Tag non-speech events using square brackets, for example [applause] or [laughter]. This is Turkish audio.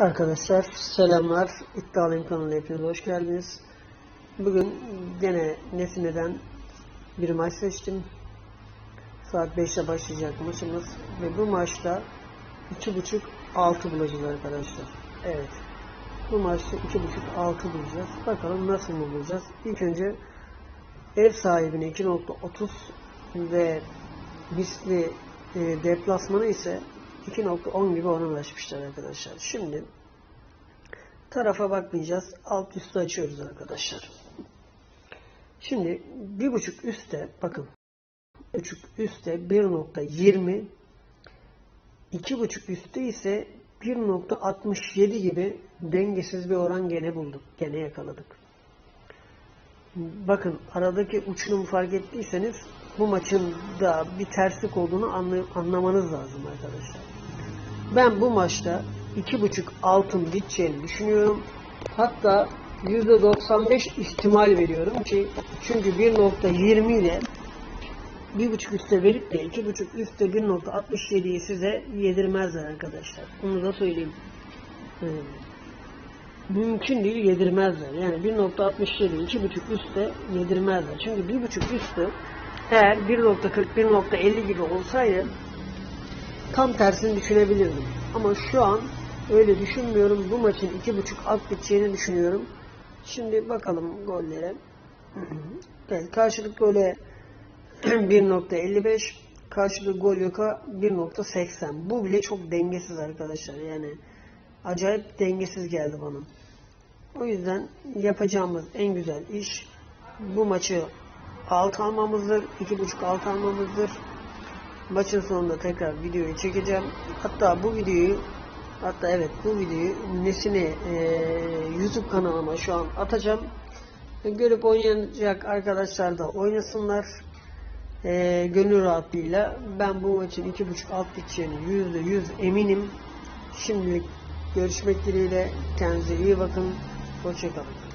Arkadaşlar selamlar. İddialıyım kanalına hepiniz hoş geldiniz. Bugün gene Nesine'den bir maç seçtim. Saat 5'te başlayacak maçımız. Ve bu maçta 2.5 6 bulacağız arkadaşlar. Evet. Bu maçta 2.5 6 bulacağız. Bakalım nasıl bulacağız. İlk önce ev sahibine 2.30 ve misli e, deplasmanı ise 2.10 gibi oranlaşmışlar arkadaşlar. Şimdi tarafa bakmayacağız. Alt üstü açıyoruz arkadaşlar. Şimdi bir buçuk üstte bakın buçuk üstte 1.20 iki buçuk üstte ise 1.67 gibi dengesiz bir oran gene bulduk. Gene yakaladık. Bakın aradaki uçurumu fark ettiyseniz bu maçın da bir terslik olduğunu anlamanız lazım arkadaşlar. Ben bu maçta 2.5 altın gideceğini düşünüyorum. Hatta %95 ihtimal veriyorum ki çünkü 1.20 ile 1.5 üstte verip de 2.5 üstte 1.67'yi size yedirmezler arkadaşlar. Bunu da söyleyeyim. Hmm. Mümkün değil yedirmezler. Yani 1.67 2.5 üstte yedirmezler. Çünkü 1.5 üstü eğer 1.40 1.50 gibi olsaydı tam tersini düşünebilirdim. Ama şu an öyle düşünmüyorum. Bu maçın 2.5 alt biteceğini düşünüyorum. Şimdi bakalım gollere. [clears throat] Evet, karşılık gole [clears throat] 1.55 karşılık gol yoka 1.80 bu bile çok dengesiz arkadaşlar yani acayip dengesiz geldi bana o yüzden yapacağımız en güzel iş bu maçı alt almamızdır 2.5 alt almamızdır maçın sonunda tekrar videoyu çekeceğim hatta bu videoyu hatta evet bu videoyu Nesine e, YouTube kanalıma şu an atacağım görüp oynayacak arkadaşlar da oynasınlar e, gönül rahatlığıyla ben bu maçın 2.5 alt biteceğini %100 eminim. Şimdilik görüşmek dileğiyle kendinize iyi bakın. Hoşçakalın.